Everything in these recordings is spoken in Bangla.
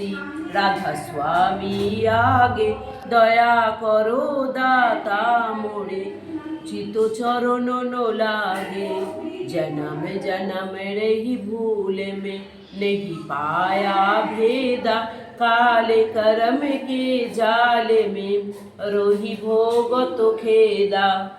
श्री राधा स्वामी आगे, दया करो दाता দাতা चित चरण চরণ लागे, जन्म जन्म रही भूले में। नहीं पाया भेदा, काले कर्म के जाले में। रोही भोग तो खेदा,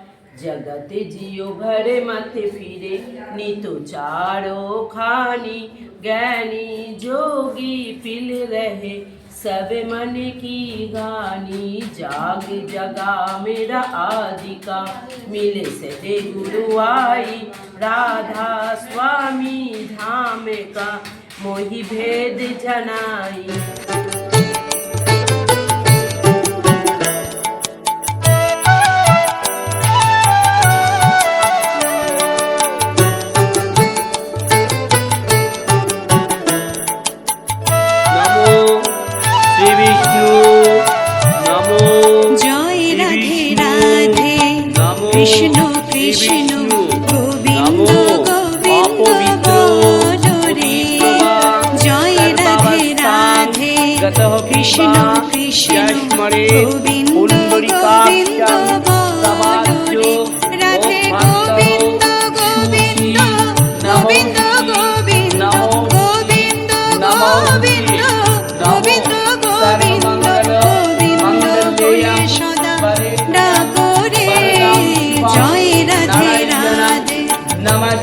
जगत जियो भरे मत फिरे। नीतो चारो खानी ज्ञानी जोगी पिल रहे, सब मन की गानी जाग जगा मेरा आदि का मिल सदे गुरु आई राधा स्वामी धाम का, मोहि भेद जनाई।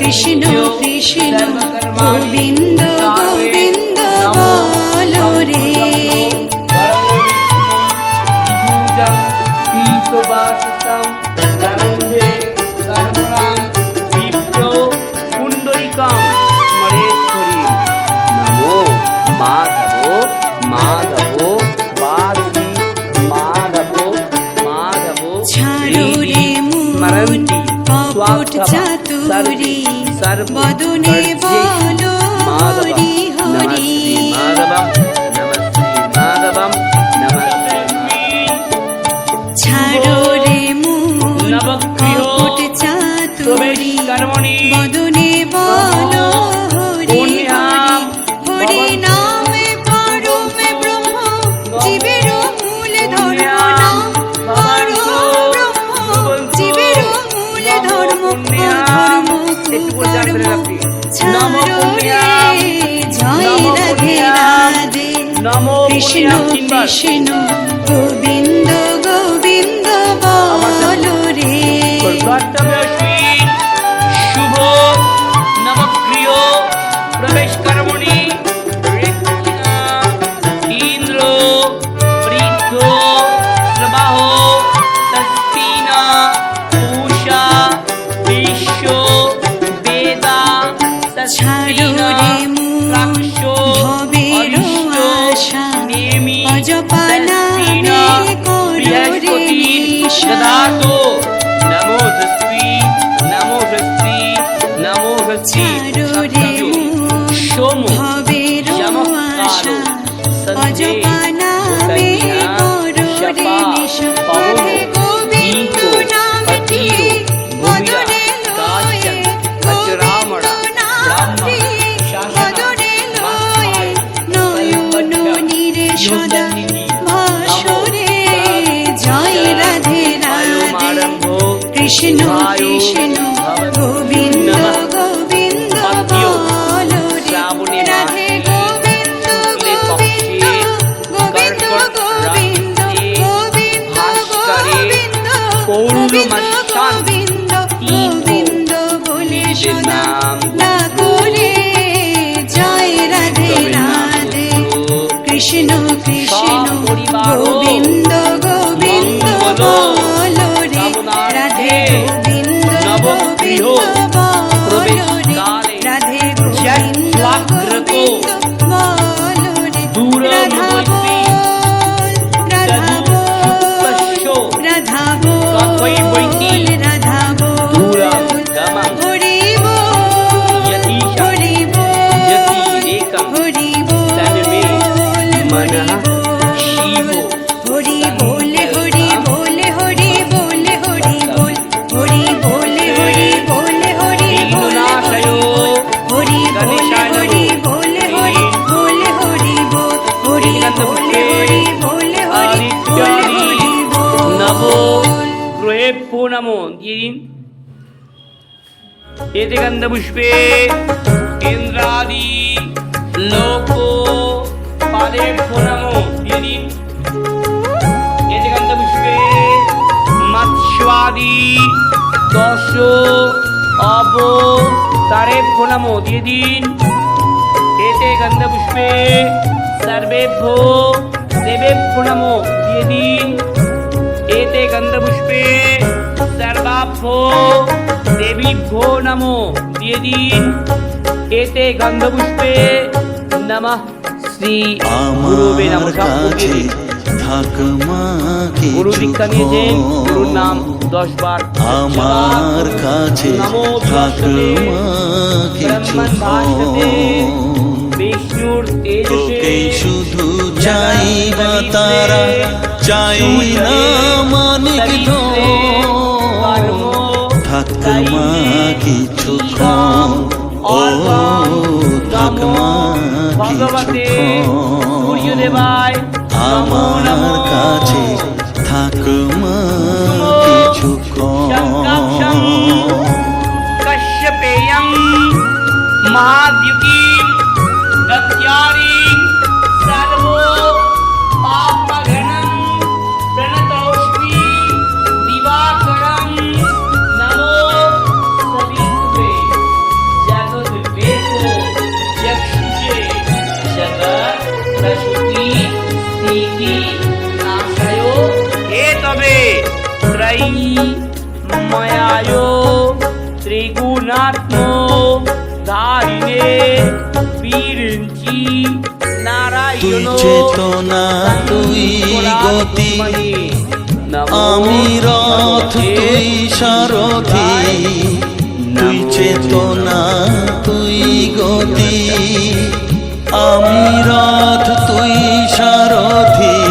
কৃষ্ণ কৃষ্ণ গোবিন্দ গোবিন্দ বলো রে। ছাড়ো রে মুরুটি কপট চাতুরী। সর্বদুনে বলো হরি হরি। ছাড়ো রে মু নবকুট চাতুরি। বিষ্ণু বিষ্ণু। amado. সর্বেভ্যো দিয়ে দিন। এতে গন্ধপুষ্পে ইন্দ্রাদি, লোক পাদেভ্যো নমো, দিয়ে দিন। এতে গন্ধপুষ্পে মৎস্যাদি দশ, অব তারেভ্যো নমো, দিয়ে দিন। এতে গন্ধপুষ্পে সর্বেভ্যো, দেবেভ্যো নমো, দিয়ে দিন। এতে গন্ধপুষ্পে সর্বাভ্যো দেবীভ্যো নমো দিয়ে দিন এতে গন্ধপুষ্পে নমঃ শ্রী গুরুবে নমঃ আমার সব কাছে দিয়ে দিন। থাকমা গুরু দীক্ষা নিয়েছেন গুরুর নাম দশ বার আমার কাছে নমো ব্রহ্মণ ভাষতে তোকে শুধু চাইবা তারা চাই না মানিক থাকমা কিছু ও থাকমা ভগবতে কিছু আমার কাছে হে তবে ত্রয়ী ময়ায় ত্রিগুণাত্মো ধারিণে বিরঞ্চি নারায়ণ চেতনা, তুই গতি, আমি রথ তুই সারথি। তুই চেতনা তুই গতি আমি রথ তুই সারথি।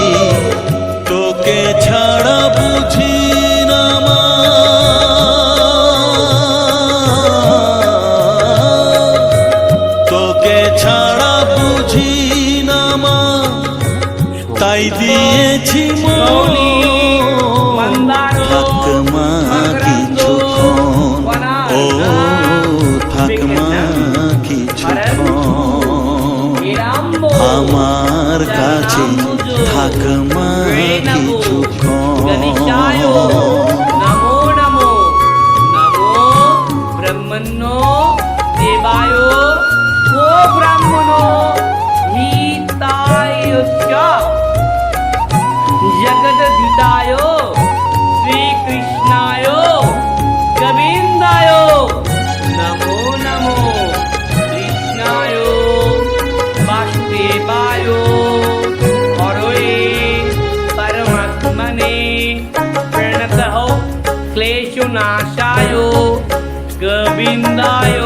গোবিন্দায়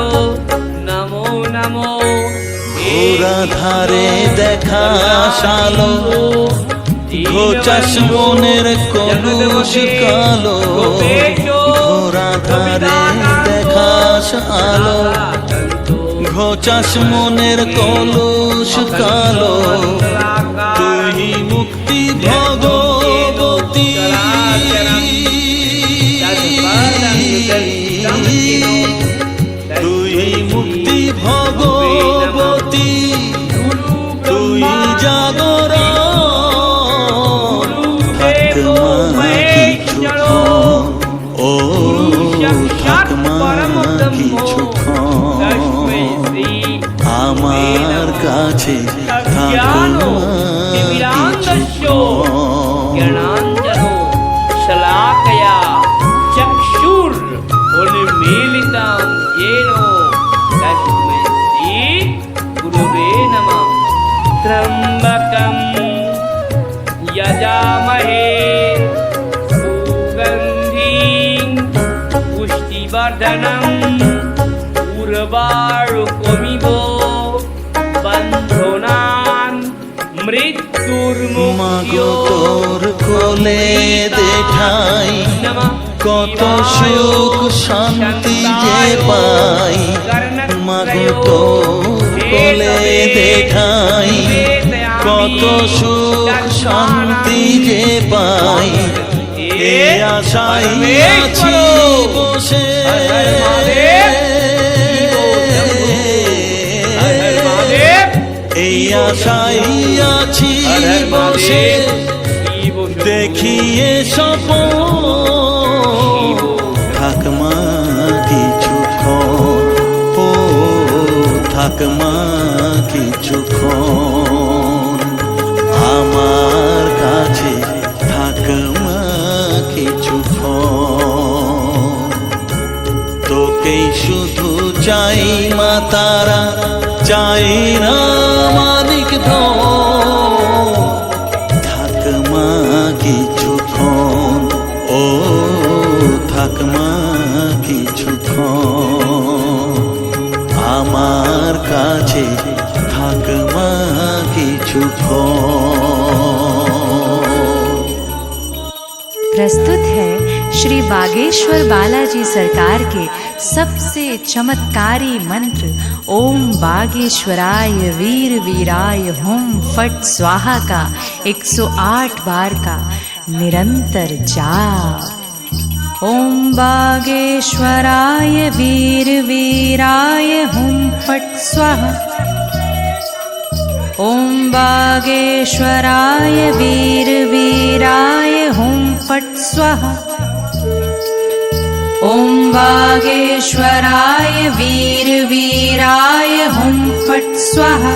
নমো নমো। ধারে দেখা শালো ঘোচাস মনের কলুষ কালো। ধারে দেখাস আলো ঘোচাস মনের কলুষ কালো। তুই মুক্তি ভগবতী। முடி কমিব। বন্ধনান মৃত্যুর তোর কোলে দেখাই কত সুখ শান্তি যে পাই মাগো তোর কোলে দেখাই কত সুখ শান্তি যে পাই। এ আশাই আছি বসে। আশাই আছি বসে। দেখিয়ে সপ থাকমা কিছু ও থাকমা কিছু আমার কাছে থাকমা কিছু তোকেই जाए मा तारा जाए रामानिक धो। থাক মা কিছুক্ষণ ও থাক মা কিছুক্ষণ আমার কাছে থাক মা কিছুক্ষণ प्रस्तुत है श्री बागेश्वर बालाजी सरकार के सबसे चमत्कारी मंत्र, ओम बागेश्वराय वीर वीराय, हुम फट स्वाहा का 108 बार का, निरंतर जाप। ओम बागेश्वराय वीर वीराय, हुम फट स्वाहा। ओम बागेश्वराय वीर वीराय हुं फट स्वाहा। ॐ वागेश्वराय वीरवीराय हुं फट् स्वाहा।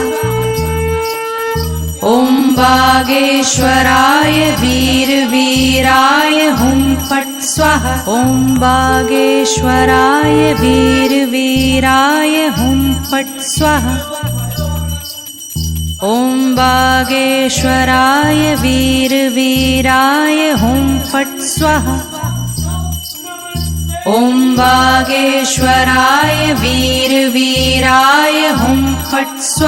ॐ वागेश्वराय वीरवीराय हुं फट् स्वाहा। ॐ वागेश्वराय वीरवीराय हुं फट् स्वाहा। ॐ वागेश्वराय वीरवीराय हुं फट् स्वाहा। ॐ वागेश्वराय वीरवीराय हुं फट् फट्स्व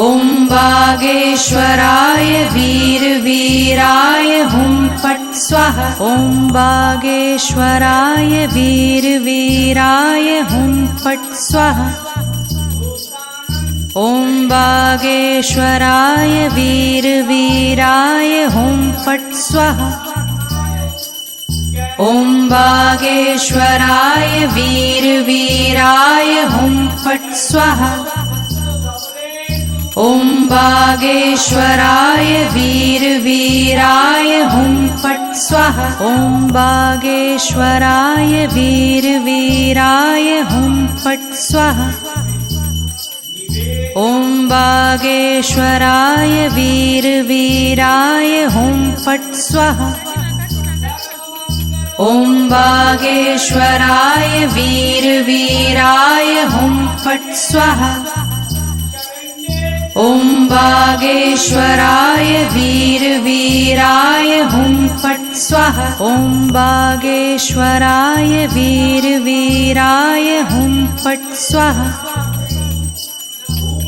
ॐ वागेश्वराय वीरवीराय हुं फट् फट्स्व ॐ वागेश्वराय वीरवीराय हुं फट् फट्स्व ॐ वागेश्वराय वीरवीराय हुं फट् फट्स्व ॐ श्वराय वीरवीराय हुं फट् स्वाहा। ॐ बागेश्वराय वीरवीराय हुं फट् स्वाहा। ॐ बागेश्वराय वीरवीराय हुं फट् स्वाहा। ॐ बागेश्वराय वीरवीराय हुं फट् स्वाहा। ॐ राय वीरवीराय हुं फट् स्वाहा। ॐ वागेश्वराय वीरवीराय हुं फट् स्वाहा। ॐ बागेश्वराय वीरवीराय हुं फट् स्वाहा।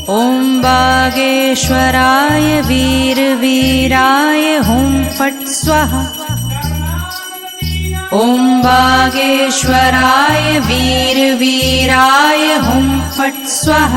ॐ बागेश्वराय वीरवीराय हुं फट् स्वाहा। ॐ बागेश्वराय वीरवीराय हुं फट् स्वः